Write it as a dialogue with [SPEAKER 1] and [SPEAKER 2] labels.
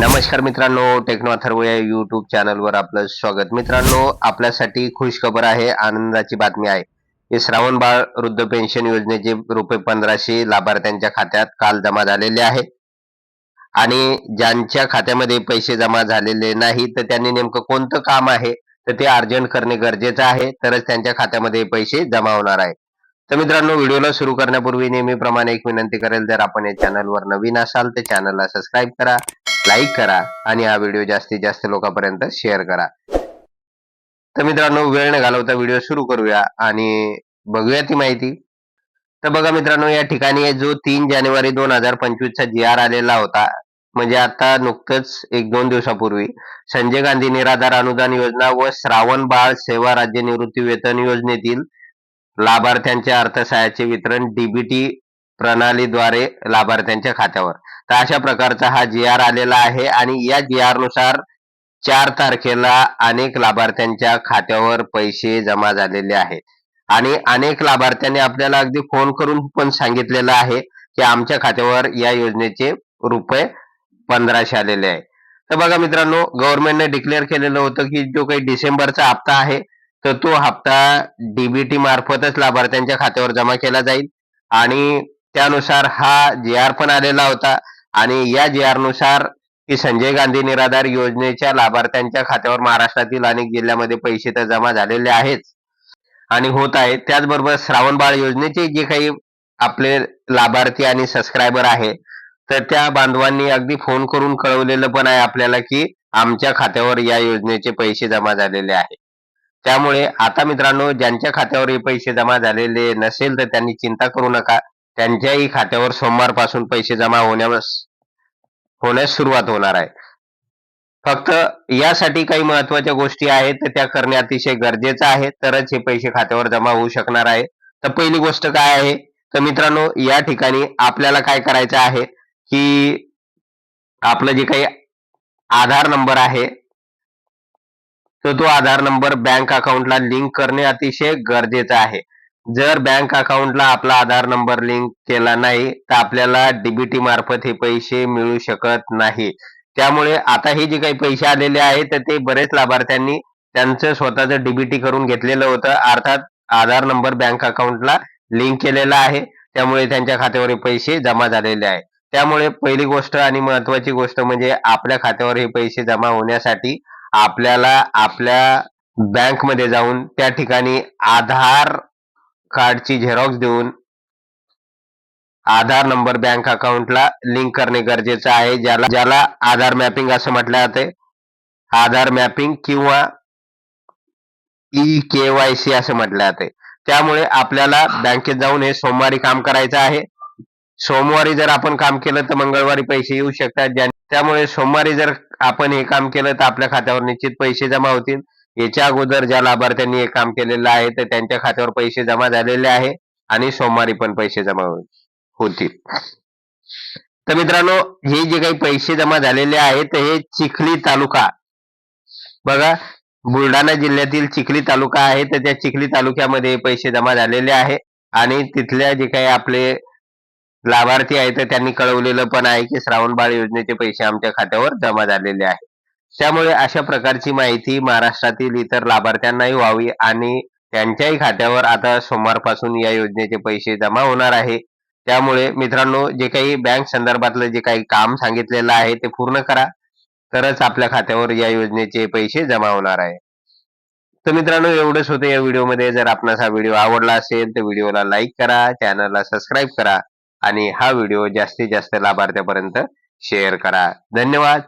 [SPEAKER 1] नमस्कार मित्रांनो टेक्नो अथर्व या युट्यूब चॅनलवर आपलं स्वागत. मित्रांनो आपल्यासाठी खुश खबर आहे आनंदाची बातमी आहे. हे श्रावण बाळ वृद्ध पेन्शन योजनेचे रुपये पंधराशे लाभार्थ्यांच्या खात्यात काल जमा झालेले आहे. आणि ज्यांच्या खात्यामध्ये पैसे जमा झालेले नाही तर त्यांनी नेमकं कोणतं काम आहे? तर ते अर्जंट करणे गरजेचं आहे तरच त्यांच्या खात्यामध्ये पैसे जमा होणार आहे तर मित्रांनो व्हिडिओला सुरू करण्यापूर्वी नेहमीप्रमाणे एक विनंती करेल जर आपण या चॅनलवर नवीन असाल तर चॅनलला सबस्क्राईब करा. लाईक करा आणि हा व्हिडिओ जास्तीत जास्त लोकांपर्यंत शेअर करा. तर मित्रांनो वेळ न घालवता व्हिडिओ सुरू करूया आणि बघूया ती माहिती. तर बघा मित्रांनो या ठिकाणी जो तीन जानेवारी दोन हजार पंचवीसचा जी आर आलेला होता म्हणजे आता नुकतंच एक दोन दिवसापूर्वी संजय गांधी निराधार अनुदान योजना व श्रावण बाळ सेवा राज्य निवृत्ती वेतन योजनेतील लाभार्थ्यांच्या अर्थसहाय्याचे वितरण डीबीटी प्रणालीद्वारे लाभार्थ्यांच्या खात्यावर. तर अशा प्रकारचा हा जी आर आलेला आहे आणि या जी आरनुसार चार तारखेला अनेक लाभार्थ्यांच्या खात्यावर पैसे जमा झालेले आहेत. आणि अनेक लाभार्थ्यांनी आपल्याला अगदी फोन करून पण सांगितलेलं आहे की आमच्या खात्यावर या योजनेचे रुपये पंधराशे आलेले आहे. तर बघा मित्रांनो गव्हर्नमेंटने डिक्लेअर केलेलं होतं की जो काही डिसेंबरचा हप्ता आहे तर तो हप्ता डीबीटी मार्फतच लाभार्थ्यांच्या खात्यावर जमा केला जाईल. आणि त्यानुसार हा जी आर पण आलेला होता. आणि या जी की संजय गांधी निराधार योजनेच्या लाभार्थ्यांच्या खात्यावर महाराष्ट्रातील अनेक जिल्ह्यामध्ये पैसे तर जमा झालेले आहेत. आणि होत आहेत त्याचबरोबर श्रावण बाळ योजनेचे जे काही आपले लाभार्थी आणि सबस्क्रायबर आहे तर त्या बांधवांनी अगदी फोन करून कळवलेलं पण आहे आपल्याला की आमच्या खात्यावर या योजनेचे पैसे जमा झालेले आहे. त्यामुळे आता मित्रांनो ज्यांच्या खात्यावर हे पैसे जमा झालेले नसेल तर त्यांनी चिंता करू नका. त्यांच्याही खात्यावर सोमवारपासून पैसे जमा होण्यास होण्यास सुरुवात होणार आहे. फक्त यासाठी काही महत्त्वाच्या गोष्टी आहेत तर त्या करणे अतिशय गरजेचं आहे. तरच हे पैसे खात्यावर जमा होऊ शकणार आहे. तर पहिली गोष्ट काय आहे? तर मित्रांनो या ठिकाणी आपल्याला काय करायचं आहे की आपलं जे काही आधार नंबर आहे तर तो आधार नंबर बँक अकाउंटला लिंक करणे अतिशय गरजेचं आहे. जर बँक अकाउंटला आपला आधार नंबर लिंक केला नाही तर आपल्याला डीबीटी मार्फत हे पैसे मिळू शकत नाही. त्यामुळे आता हे जे काही पैसे आलेले आहेत तर ते बरेच लाभार्थ्यांनी त्यांचं स्वतःचं डीबीटी करून घेतलेलं होतं. अर्थात आधार नंबर बँक अकाउंटला लिंक केलेला आहे. त्यामुळे त्यांच्या खात्यावर हे पैसे जमा झालेले आहे. त्यामुळे पहिली गोष्ट आणि महत्वाची गोष्ट म्हणजे आपल्या खात्यावर हे पैसे जमा होण्यासाठी आपल्याला आपल्या बँकमध्ये जाऊन त्या ठिकाणी आधार कार्डची झेरॉक्स देऊन आधार नंबर बँक अकाउंटला लिंक करणे गरजेचं आहे. ज्याला ज्याला आधार मॅपिंग असं म्हटलं जाते. आधार मॅपिंग किंवा ई के वाय सी असं म्हटलं जाते. त्यामुळे आपल्याला बँकेत जाऊन हे सोमवारी काम करायचं आहे. सोमवारी जर आपण काम केलं तर मंगळवारी पैसे येऊ शकतात. त्यामुळे सोमवारी जर आपण हे काम केलं तर आपल्या खात्यावर निश्चित पैसे जमा होतील. याच्या अगोदर ज्या लाभार्थ्यांनी हे काम केलेलं आहे तर त्यांच्या खात्यावर पैसे जमा झालेले आहे आणि सोमवारी पण पैसे जमा होतील. तर मित्रांनो हे जे काही पैसे जमा झालेले आहेत हे चिखली तालुका. बघा बुलढाणा जिल्ह्यातील चिखली तालुका आहे तर त्या चिखली तालुक्यामध्ये पैसे जमा झालेले आहे आणि तिथल्या जे काही आपले लाभार्थी आहेत त्यांनी कळवलेलं पण आहे की श्रावण बाळ योजनेचे पैसे आमच्या खात्यावर जमा झालेले आहे. त्यामुळे अशा प्रकारची माहिती महाराष्ट्रातील इतर लाभार्थ्यांनाही व्हावी आणि त्यांच्याही खात्यावर आता सोमवारपासून या योजनेचे पैसे जमा होणार आहे. त्यामुळे मित्रांनो जे काही बँक संदर्भातलं जे काही काम सांगितलेलं आहे ते पूर्ण करा. तरच आपल्या खात्यावर या योजनेचे पैसे जमा होणार आहे. तर मित्रांनो एवढंच होतं या व्हिडिओमध्ये. जर आपणास हा व्हिडिओ आवडला असेल तर व्हिडिओला लाईक करा चॅनलला सबस्क्राईब करा आणि हा व्हिडिओ जास्तीत जास्त लाभार्थ्यापर्यंत शेअर करा. धन्यवाद.